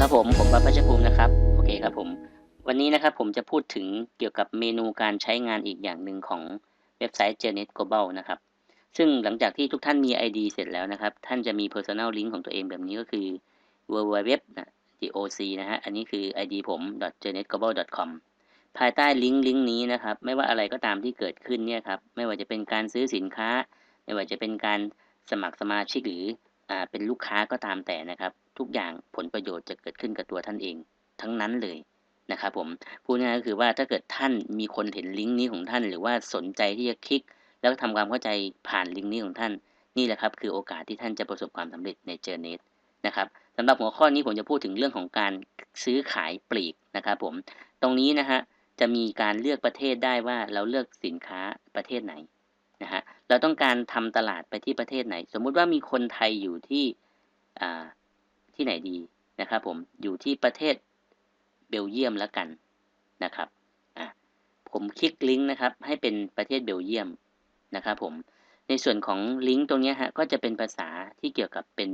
ครับผมผมบัพพชภูมินะครับโอเคครับผมวันนี้นะครับผมจะพูดถึงเกี่ยวกับเมนูการใช้งานอีกอย่างหนึ่งของเว็บไซต์ Journet Global นะครับซึ่งหลังจากที่ทุกท่านมี ID เสร็จแล้วนะครับ ท่านจะมี Personal Link ของตัวเองแบบนี้ก็คือ www doc นะฮะอันนี้คือ ID ผม journetglobal.com ภายใต้ลิงก์ลิงก์นี้นะครับ ไม่ว่าอะไรก็ตามที่เกิดขึ้นเนี่ยครับไม่ว่าจะเป็นการซื้อสินค้า ไม่ว่าจะเป็นการสมัครสมาชิกหรืออ่าเป็นลูกค้าก็ตามแต่นะครับ ทุกอย่างผลประโยชน์จะเกิดขึ้นกับตัวท่านเอง ทั้งนั้นเลยนะครับผมพูดง่ายก็คือว่าถ้าเกิดท่านมีคนเห็นลิงก์นี้ของท่าน หรือว่าสนใจที่จะคลิก แล้วทำความเข้าใจผ่านลิงก์นี้ของท่าน นี่แหละครับคือโอกาสที่ท่านจะประสบความสำเร็จในเจอเน็ตนะครับสำหรับหัวข้อนี้ผมจะพูดถึงเรื่องของการซื้อขายปลีกนะครับผมตรงนี้นะฮะจะมีการเลือกประเทศได้ว่าเราเลือกสินค้าประเทศไหนนะฮะเราต้องการทำตลาดไปที่ประเทศไหน สมมุติว่ามีคนไทยอยู่ที่อ่า ที่ไหนดีนะครับผมอยู่ที่ประเทศเบลเยียมแล้วกันนะครับผมคลิกลิงก์นะครับให้เป็นประเทศเบลเยียมนะครับผมในส่วนของลิงก์ตรงนี้ฮะก็จะเป็นภาษาที่เกี่ยวกับเป็น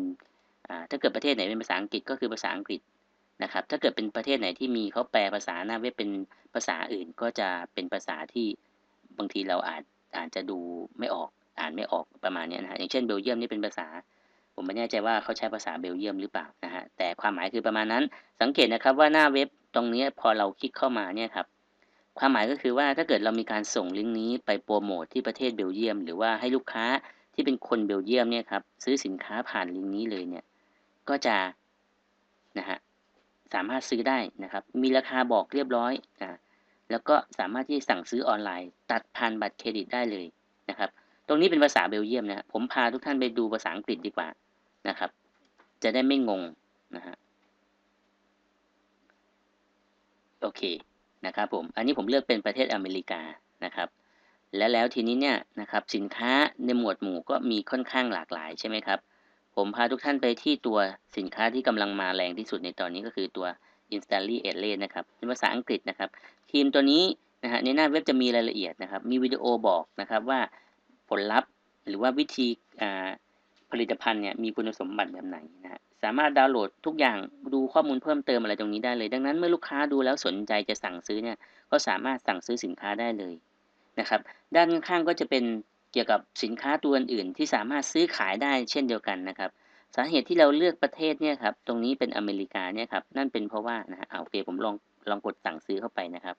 ถ้าเกิดประเทศไหนเป็นภาษาอังกฤษก็คือภาษาอังกฤษนะครับถ้าเกิดเป็นประเทศไหนที่มีเขาแปลภาษาหน้าเว็บเป็นภาษาอื่นก็จะเป็นภาษาที่บางทีเราอาจอาจจะดูไม่ออกอ่านไม่ออกประมาณนี้นะฮะอย่างเช่นเบลเยียมนี่เป็นภาษา ผมไม่แน่ใจว่าเขาใช้ภาษาเบลเยียมหรือเปล่านะฮะแต่ความหมายคือประมาณนั้น สังเกตนะครับว่าหน้าเว็บตรงนี้พอเราคลิกเข้ามาเนี่ยครับความหมายก็คือว่าถ้าเกิดเรามีการส่งลิงก์นี้ไปโปรโมทที่ประเทศเบลเยียม หรือว่าให้ลูกค้าที่เป็นคนเบลเยียมเนี่ยครับซื้อสินค้าผ่านลิงก์นี้เลยเนี่ยก็จะนะฮะสามารถซื้อได้นะครับ มีราคาบอกเรียบร้อยอ่าแล้วก็สามารถที่สั่งซื้อออนไลน์ ตัดผ่านบัตรเครดิตได้เลยนะครับ ตรงนี้เป็นภาษาเบลเยียมนะผมพาทุกท่านไปดูภาษาอังกฤษดีกว่า นะครับ จะได้ไม่งงนะฮะโอเคนะครับผมอันนี้ผมเลือกเป็นประเทศอเมริกานะครับ และแล้วทีนี้เนี่ยนะครับสินค้าในหมวดหมู่ก็มีค่อนข้างหลากหลายใช่ไหมครับ ผมพาทุกท่านไปที่ตัวสินค้าที่กำลังมาแรงที่สุดในตอนนี้ก็คือตัว Instantly a d l a y นะครับเป็นภาษาอังกฤษนะครับ ทีมตัวนี้นะฮะในหน้าเว็บจะมีรายละเอียดนะครับ มีวิดีโอบอกนะครับว่าผลลัพธ์หรือว่าวิธี ผลิตภัณฑ์เนี่ยมีคุณสมบัติแบบไหนนะฮะสามารถดาวน์โหลดทุกอย่างดูข้อมูลเพิ่มเติมอะไรตรงนี้ได้เลย ดังนั้นเมื่อลูกค้าดูแล้วสนใจจะสั่งซื้อเนี่ยก็สามารถสั่งซื้อสินค้าได้เลยนะครับ ด้านข้างก็จะเป็นเกี่ยวกับสินค้าตัวอื่นที่สามารถซื้อขายได้เช่นเดียวกันนะครับ สาเหตุที่เราเลือกประเทศเนี่ยครับตรงนี้เป็นอเมริกาเนี่ยครับนั่นเป็นเพราะว่านะฮะโอเคผมลองลองกดสั่งซื้อเข้าไปนะครับ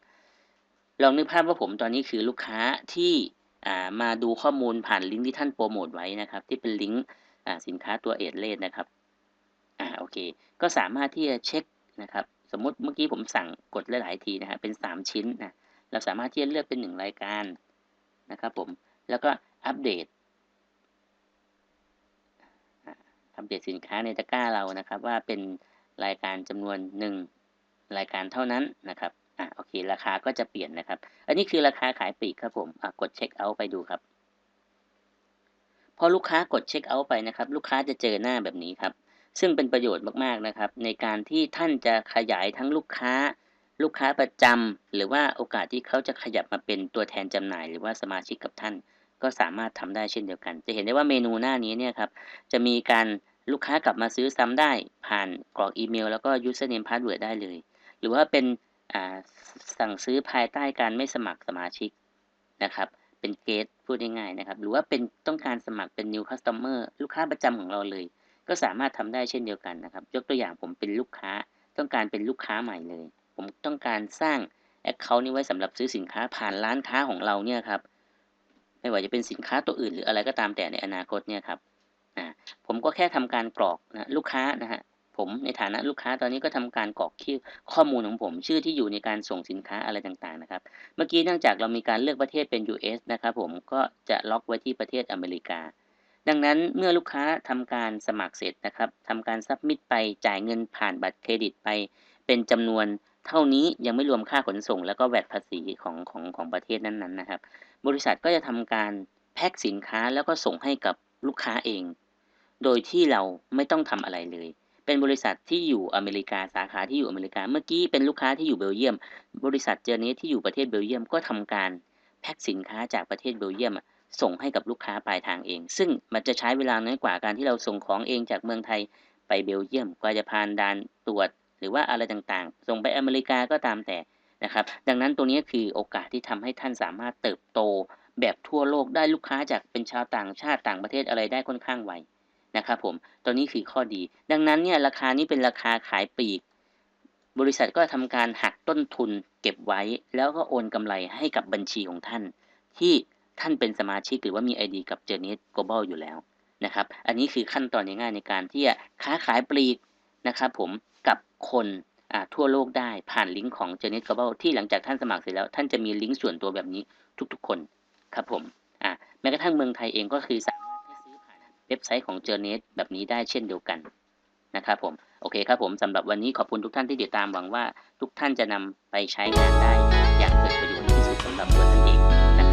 ลองนึกภาพว่าผมตอนนี้คือลูกค้าที่มาดูข้อมูลผ่านลิงก์ที่ท่านโปรโมทไว้นะครับ ที่เป็นลิงก์ สินค้าตัวเอดเลสนะครับอ่าโอเค ก็สามารถที่จะเช็คนะครับ สมมติเมื่อกี้ผมสั่งกดหลายๆทีนะฮะเป็น 3 ชิ้นนะเราสามารถที่จะเลือกเป็น 1 รายการนะครับผมแล้วก็อัปเดตอัปเดตสินค้าในตะกร้าเรานะครับ ว่าเป็นรายการจำนวน 1 รายการเท่านั้นนะครับอ่าโอเค ราคาก็จะเปลี่ยนนะครับ อันนี้คือราคาขายปลีกครับผมอ่ากดเช็คเอาท์ไปดูครับ พอลูกค้ากดเช็คเอาท์ไปนะครับลูกค้าจะเจอหน้าแบบนี้ครับ ซึ่งเป็นประโยชน์มากๆนะครับ ในการที่ท่านจะขยายทั้งลูกค้า ลูกค้าประจำหรือว่าโอกาสที่เขาจะขยับมาเป็นตัวแทนจำหน่าย หรือว่าสมาชิกกับท่าน ก็สามารถทำได้เช่นเดียวกัน จะเห็นได้ว่าเมนูหน้านี้เนี่ยครับจะมีการลูกค้ากลับมาซื้อซ้ำได้ ผ่านกรอกอีเมล แล้วก็ username password ได้เลย หรือว่าเป็นสั่งซื้อภายใต้การไม่สมัครสมาชิกนะครับ เป็นเกสพูดง่ายๆนะครับ หรือว่าเป็นต้องการสมัครเป็น new customer ลูกค้าประจำของเราเลย ก็สามารถทำได้เช่นเดียวกันนะครับ ยกตัวอย่างผมเป็นลูกค้า ต้องการเป็นลูกค้าใหม่เลย ผมต้องการสร้าง account นี้ไว้สำหรับซื้อสินค้าผ่านร้านค้าของเราเนี่ยครับ ไม่ว่าจะเป็นสินค้าตัวอื่นหรืออะไรก็ตามแต่ในอนาคตเนี่ยครับผมก็แค่ทำการกรอกนะลูกค้านะฮะ ผมในฐานะลูกค้าตอนนี้ก็ทำการกรอกชื่อข้อมูลของผม ชื่อที่อยู่ในการส่งสินค้าอะไรต่างๆนะครับ เมื่อกี้เนื่องจากเรามีการเลือกประเทศเป็น US นะครับผมก็จะล็อกไว้ที่ประเทศอเมริกา ดังนั้นเมื่อลูกค้าทำการสมัครเสร็จนะครับทำการซับมิดไปจ่ายเงินผ่านบัตรเครดิตไป เป็นจำนวนเท่านี้ยังไม่รวมค่าขนส่ง แล้วก็แวดภาษีของของของประเทศนั้นๆนะครับ บริษัทก็จะทำการแพ็คสินค้าแล้วก็ส่งให้กับลูกค้าเอง โดยที่เราไม่ต้องทำอะไรเลย เป็นบริษัทที่อยู่อเมริกาสาขาที่อยู่อเมริกา เมื่อกี้เป็นลูกค้าที่อยู่เบลเยียม บริษัทเจอร์นี้ที่อยู่ประเทศเบลเยียมก็ทำการแพ็คสินค้าจากประเทศเบลเยียมส่งให้กับลูกค้าปลายทางเอง ซึ่งมันจะใช้เวลาน้อยกว่าการที่เราส่งของเองจากเมืองไทยไปเบลเยียมกว่าจะผ่านด่านตรวจ หรือว่าอะไรต่างๆ ส่งไปอเมริกาก็ตามแต่นะครับ ดังนั้นตรงนี้คือโอกาสที่ทำให้ท่านสามารถเติบโตแบบทั่วโลกได้ลูกค้าจากเป็นชาวต่างชาติต่างประเทศอะไรได้ค่อนข้างไว นะครับผมตัวนี้คือข้อดี ดังนั้นเนี่ยราคานี้เป็นราคาขายปลีก บริษัทก็ทำการหักต้นทุนเก็บไว้ แล้วก็โอนกำไรให้กับบัญชีของท่าน ที่ท่านเป็นสมาชิกหรือว่ามี ID กับ Journey Global อยู่แล้วนะครับ อันนี้คือขั้นตอนง่ายๆในการที่จะค้าขายปลีกนะครับผมกับคนทั่วโลกได้ผ่านลิงก์ของ Journey Global ที่หลังจากท่านสมัครเสร็จแล้ว ท่านจะมีลิงก์ส่วนตัวแบบนี้ทุกๆคนครับผมแม้กระทั่งเมืองไทยเองก็คือสา เว็บไซต์ของ Journey แบบนี้ได้เช่นเดียวกันนะครับผม โอเคครับผมสำหรับวันนี้ขอบคุณทุกท่านที่ติดตามหวังว่าทุกท่านจะนำไปใช้งานได้อย่างเกิดประโยชน์ที่สุดสำหรับตัวท่านเอง